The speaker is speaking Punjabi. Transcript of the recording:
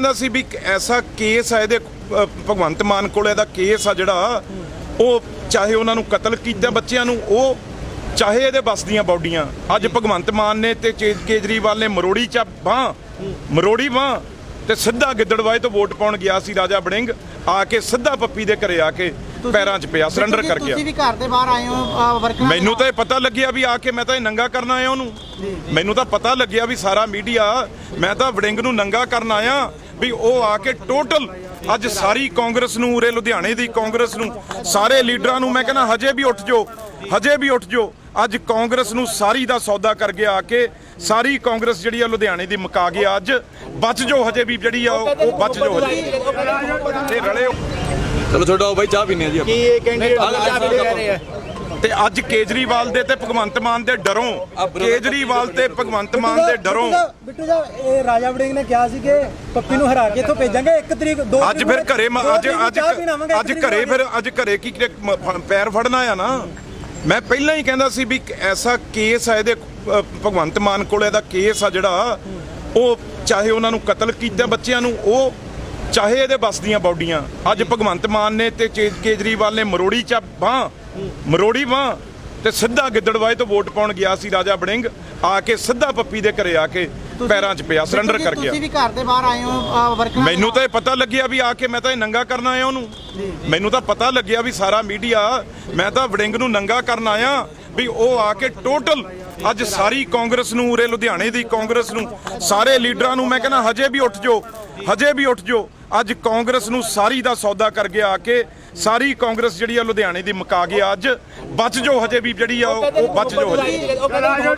ਕਹਿੰਦਾ ਸੀ ਵੀ ਐਸਾ ਕੇਸ ਹੈ ਇਹਦੇ ਭਗਵੰਤ ਮਾਨ ਕੋਲ ਇਹਦਾ ਕੇਸ ਆ ਜਿਹੜਾ ਉਹ ਚਾਹੇ ਉਹਨਾਂ ਨੂੰ ਕਤਲ ਕੀਤਾ ਬੱਚਿਆਂ ਨੂੰ ਉਹ ਚਾਹੇ ਇਹਦੇ ਬਸ ਦੀਆਂ ਬਾਡੀਆਂ। ਅੱਜ ਭਗਵੰਤ ਮਾਨ ਨੇ ਤੇ ਕੇਜਰੀਵਾਲ ਨੇ ਮਰੋੜੀ ਚ ਬਾਹ ਮਰੋੜੀ ਬਾਹ ਤੇ ਸਿੱਧਾ ਗਿੱਦੜਵਾਏ ਤੋਂ ਵੋਟ ਪਾਉਣ ਗਿਆ ਸੀ ਰਾਜਾ ਬੜਿੰਗ ਆ ਕੇ ਸਿੱਧਾ ਪੱਪੀ ਦੇ ਘਰੇ ਆ ਕੇ ਪੈਰਾਂ 'ਚ ਪਿਆ ਸਰੈਂਡਰ ਕਰ ਗਿਆ। ਤੁਸੀਂ ਵੀ ਘਰ ਦੇ ਬਾਹਰ ਆਏ ਹੋ ਵਰਕਰਾਂ ਮੈਨੂੰ ਤਾਂ ਇਹ ਪਤਾ ਲੱਗਿਆ ਵੀ ਆ ਕੇ ਮੈਂ ਤਾਂ ਇਹ ਨੰਗਾ ਕਰਨ ਆਇਆ ਉਹਨੂੰ। ਮੈਨੂੰ ਤਾਂ ਪਤਾ ਲੱਗਿਆ ਵੀ ਸਾਰਾ ਮੀਡੀਆ ਮੈਂ ਤਾਂ ਵੜਿੰਗ ਨੂੰ ਨੰਗਾ ਕਰਨ ਆਇਆ ਵੀ ਉਹ ਆ ਕੇ ਟੋਟਲ ਅੱਜ ਸਾਰੀ ਕਾਂਗਰਸ ਨੂੰ ਉਰੇ ਲੁਧਿਆਣੇ ਦੀ ਕਾਂਗਰਸ ਨੂੰ ਸਾਰੇ ਲੀਡਰਾਂ ਨੂੰ ਮੈਂ ਕਹਿੰਦਾ ਹਜੇ ਵੀ ਉੱਠ ਜਾਓ ਹਜੇ ਵੀ ਉੱਠ ਜਾਓ। ਅੱਜ ਕਾਂਗਰਸ ਨੂੰ ਸਾਰੀ ਦਾ ਸੌਦਾ ਕਰ ਗਿਆ ਆ ਕੇ ਸਾਰੀ ਕਾਂਗਰਸ ਜਿਹੜੀ ਆ ਲੁਧਿਆਣੇ ਦੀ ਮੁਕਾ ਗਿਆ ਅੱਜ। ਬਚ ਜਾਓ ਹਜੇ ਵੀ ਜਿਹੜੀ ਆ ਉਹ ਉਹ ਬਚ ਜਾਓ ਹਜੇ। ਤੇ ਰਲੇ ਚਲੋ ਛੋਟਾ ਬਾਈ ਚਾਹ ਪੀਨੇ ਆ ਜੀ ਆਪਾਂ। ਕੀ ਇਹ ਕੈਂਡੀਡੇਟ ਚਾਹ ਲੈ ਰਹੇ ਆ। ਤੇ ਅੱਜ ਕੇਜਰੀਵਾਲ ਦੇ ਤੇ ਭਗਵੰਤ ਮਾਨ ਦੇ ਡਰੋਂ। ਕੇਜਰੀਵਾਲ ਤੇ ਭਗਵੰਤ ਮਾਨ ਦੇ ਡਰੋਂ। ਬਿੱਟੂ ਦਾ ਇਹ ਰਾਜਾ ਵੜਿੰਗ ਨੇ ਕਿਹਾ ਸੀ ਕਿ ਪੱਪੀ ਨੂੰ ਹਰਾ ਕੇ ਇੱਥੋਂ ਭੇਜਾਂਗੇ ਇੱਕ ਤਰੀਕ ਦੋ ਅੱਜ ਤਰੀਕ ਫਿਰ ਘਰੇ ਅੱਜ ਅੱਜ ਅੱਜ ਘਰੇ ਫਿਰ ਅੱਜ ਘਰੇ ਕੀ ਪੈਰ ਫੜਨਾ ਆ ਨਾ? ਮੈਂ ਪਹਿਲਾਂ ਹੀ ਕਹਿੰਦਾ ਸੀ ਵੀ ਐਸਾ ਕੇਸ ਆ ਇਹਦੇ ਭਗਵੰਤ ਮਾਨ ਕੋਲ ਇਹਦਾ ਕੇਸ ਆ ਜਿਹੜਾ ਉਹ ਚਾਹੇ ਉਹਨਾਂ ਨੂੰ ਕਤਲ ਕੀਤਾ ਬੱਚਿਆਂ ਨੂੰ ਉਹ ਚਾਹੇ ਇਹਦੇ ਬਸ ਦੀਆਂ ਬਾਡੀਆਂ। ਅੱਜ ਭਗਵੰਤ ਮਾਨ ਨੇ ਤੇ ਕੇਜਰੀਵਾਲ ਨੇ ਮਰੋੜੀ ਚ ਬਾਹ ਮਰੋੜੀ ਬਾਹ ਤੇ ਸਿੱਧਾ ਗਿੱਦੜਵਾਏ ਤੋਂ ਵੋਟ ਪਾਉਣ ਗਿਆ ਸੀ ਰਾਜਾ ਬੜਿੰਗ ਆ ਕੇ ਸਿੱਧਾ ਪੱਪੀ ਦੇ ਘਰੇ ਆ ਕੇ ਪੈਰਾਂ 'ਚ ਪਿਆ ਸਰੈਂਡਰ ਕਰ ਗਿਆ। ਤੁਸੀਂ ਵੀ ਘਰ ਦੇ ਬਾਹਰ ਆਏ ਹੋ ਵਰਕਰਾਂ ਮੈਨੂੰ ਤਾਂ ਇਹ ਪਤਾ ਲੱਗਿਆ ਵੀ ਆ ਕੇ ਮੈਂ ਤਾਂ ਇਹ ਨੰਗਾ ਕਰਨ ਆਇਆ ਉਹਨੂੰ। ਮੈਨੂੰ ਤਾਂ ਪਤਾ ਲੱਗਿਆ ਵੀ ਸਾਰਾ ਮੀਡੀਆ ਮੈਂ ਤਾਂ ਵੜਿੰਗ ਨੂੰ ਨੰਗਾ ਕਰਨ ਆਇਆ ਵੀ ਉਹ ਆ ਕੇ ਟੋਟਲ ਅੱਜ ਸਾਰੀ ਕਾਂਗਰਸ ਨੂੰ ਉਰੇ ਲੁਧਿਆਣੇ ਦੀ ਕਾਂਗਰਸ ਨੂੰ ਸਾਰੇ ਲੀਡਰਾਂ ਨੂੰ ਮੈਂ ਕਹਿੰਦਾ ਹਜੇ ਵੀ ਉੱਠ ਜਾਓ ਹਜੇ ਵੀ ਉੱਠ ਜਾਓ। ਅੱਜ ਕਾਂਗਰਸ ਨੂੰ ਸਾਰੀ ਦਾ ਸੌਦਾ ਕਰ ਗਿਆ ਆ ਕੇ ਸਾਰੀ ਕਾਂਗਰਸ ਜਿਹੜੀ ਆ ਲੁਧਿਆਣੇ ਦੀ ਮੁਕਾ ਗਿਆ ਅੱਜ ਬਚ ਜੋ ਹਜੇ ਵੀ ਜਿਹੜੀ ਆ ਉਹ ਬਚ ਜੋ ਹਜੇ